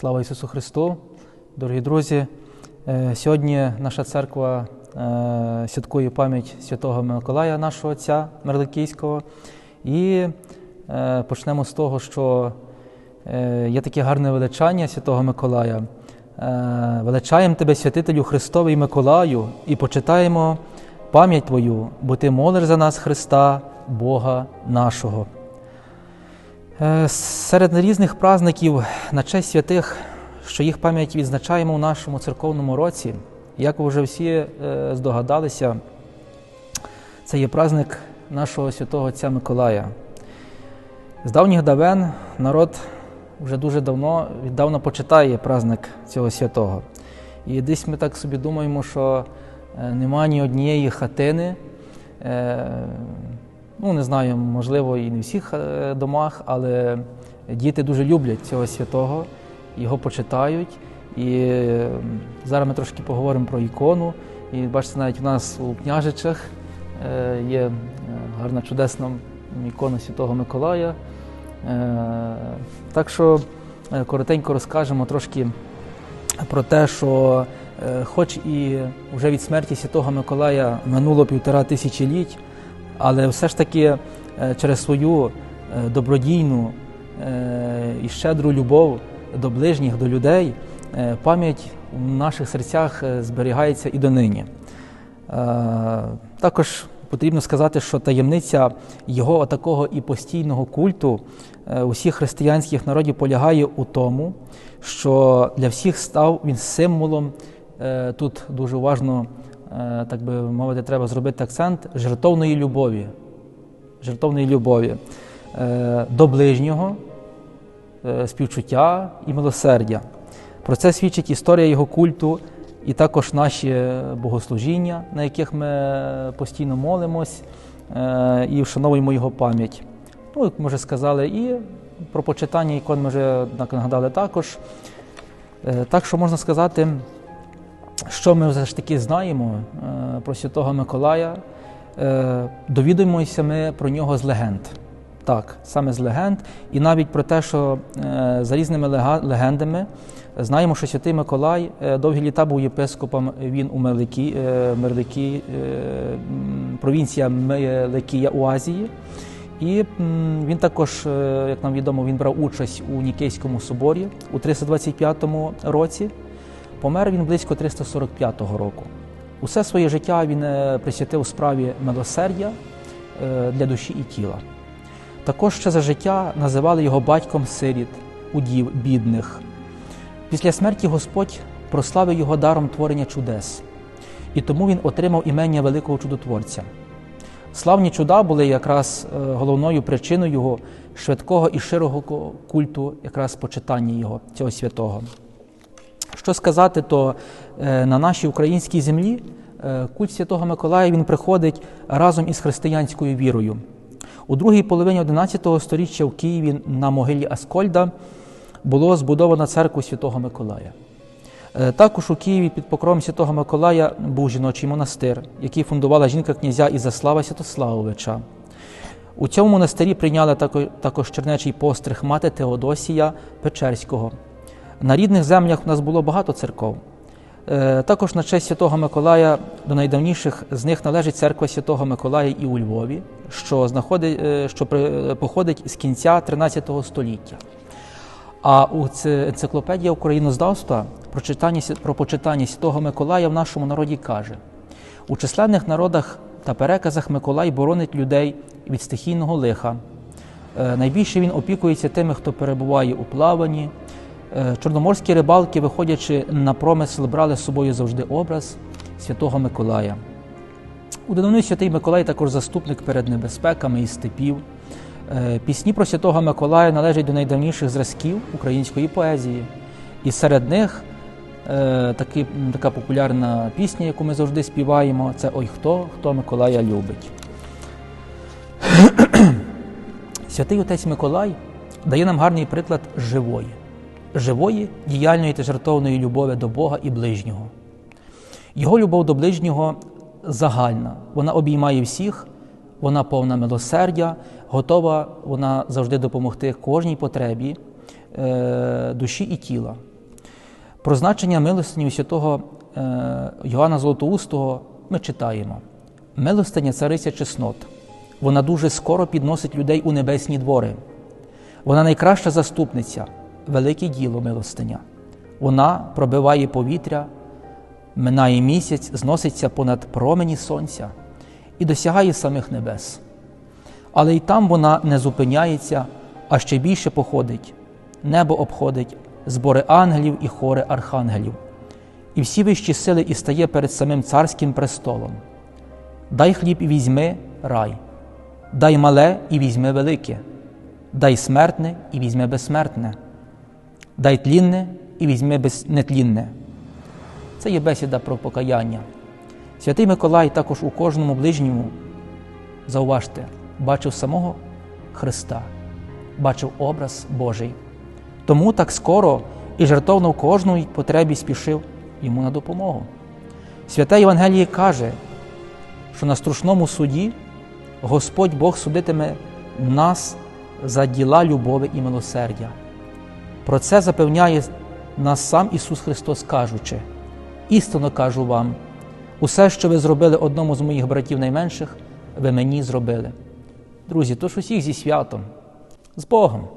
Слава Ісусу Христу! Дорогі друзі! Е, Сьогодні наша церква е, святкує пам'ять святого Миколая, нашого отця Мерликійського. І е, почнемо з того, що є таке гарне величання святого Миколая. Величаємо тебе, святителю Христовий Миколаю, і почитаємо пам'ять Твою, бо Ти молиш за нас Христа, Бога нашого. Е, Серед різних праздників на честь святих, що їх пам'ять відзначаємо у нашому церковному році, як ви вже всі е, здогадалися, це є праздник нашого святого Отця Миколая. З давніх давен народ вже дуже давно, віддавна почитає праздник цього святого. І десь ми так собі думаємо, що е, нема ні однієї хатини. Ну, не знаю, можливо, і не всіх е, домах, але діти дуже люблять цього святого, його почитають. І е, зараз ми трошки поговоримо про ікону. І бачите, навіть у нас у княжичах е, є гарна чудесна ікона Святого Миколая. Так що коротенько розкажемо трошки про те, що хоч і вже від смерті Святого Миколая минуло півтора тисячоліть, але все ж таки е, через свою е, добродійну е, і щедру любов до ближніх, до людей, пам'ять в наших серцях зберігається і донині. Також потрібно сказати, що таємниця його такого і постійного культу усіх християнських народів полягає у тому, що для всіх став він символом. Тут дуже уважно, так би мовити, треба зробити акцент жертовної любові, жертовної любові е, до ближнього, е, співчуття і милосердя. Про це свідчить історія його культу і також наші богослужіння, на яких ми постійно молимось е, і вшановуємо його пам'ять. Ну, як ми вже сказали, і про почитання ікон ми вже нагадали також. Е, Так що можна сказати, що ми все ж таки знаємо е, про Святого Миколая, Е, довідуємося ми про нього з легенд. Так, саме з легенд, і навіть про те, що е, за різними легендами знаємо, що святий Миколай довгі літа був єпископом. Він у Мерликі, Мерликі, провінція Меликія у Азії. І він також, як нам відомо, він брав участь у Нікейському соборі у 325 році. Помер він близько 345 року. Усе своє життя він е, присвятив справі милосердя е, для душі і тіла. Також ще за життя називали його батьком сиріт, удів, бідних. Після смерті Господь прославив його даром творення чудес, і тому він отримав імення великого чудотворця. Славні чуда були якраз е, головною причиною його швидкого і широкого культу, якраз почитання його, цього святого. Що сказати, то е, на нашій українській землі е, культ Святого Миколая він приходить разом із християнською вірою. У другій половині XI століття в Києві на могилі Аскольда було збудовано церкву Святого Миколая. Е, Також у Києві під покровом Святого Миколая був жіночий монастир, який фундувала жінка князя Ізаслава Святославовича. У цьому монастирі прийняли також чернечий постриг мати Теодосія Печерського. На рідних землях у нас було багато церков. Е, Також на честь Святого Миколая до найдавніших з них належить церква Святого Миколая і у Львові, що, знаходить, е, що походить з кінця 13 століття. А у енциклопедія українознавства про, читання, про почитання Святого Миколая в нашому народі каже: у численних народах та переказах Миколай боронить людей від стихійного лиха. Е, Найбільше він опікується тими, хто перебуває у плаванні. Е, Чорноморські рибалки, виходячи на промисел, брали з собою завжди образ Святого Миколая. У давнину святий Миколай також заступник перед небезпеками і степів. Е, Пісні про Святого Миколая належать до найдавніших зразків української поезії. І серед них е, такі, м, така популярна пісня, яку ми завжди співаємо, це Ой хто, хто Миколая любить. Святий отець Миколай дає нам гарний приклад живої, живої, діяльної та жертовної любові до Бога і ближнього. Його любов до ближнього загальна, вона обіймає всіх, вона повна милосердя, готова вона завжди допомогти кожній потребі е, душі і тіла. Про значення милостині святого е, Йоанна Золотоустого ми читаємо: милостиня цариця чеснот. Вона дуже скоро підносить людей у небесні двори. Вона найкраща заступниця, велике діло милостиня. Вона пробиває повітря, минає місяць, зноситься понад промені сонця і досягає самих небес. Але й там вона не зупиняється, а ще більше походить. Небо обходить збори ангелів і хори архангелів, і всі вищі сили і стає перед самим царським престолом. Дай хліб і візьми рай, дай мале і візьми велике, дай смертне і візьми безсмертне, дай тлінне і візьми нетлінне. Це є бесіда про покаяння. Святий Миколай також у кожному ближньому, зауважте, бачив самого Христа, бачив образ Божий. Тому так скоро і жертовно в кожній потребі спішив йому на допомогу. Святе Євангеліє каже, що на струшному суді Господь Бог судитиме нас за діла любові і милосердя. Про це запевняє нас сам Ісус Христос, кажучи: істинно кажу вам, усе, що ви зробили одному з моїх братів найменших, ви мені зробили. Друзі, тож усіх зі святом, з Богом!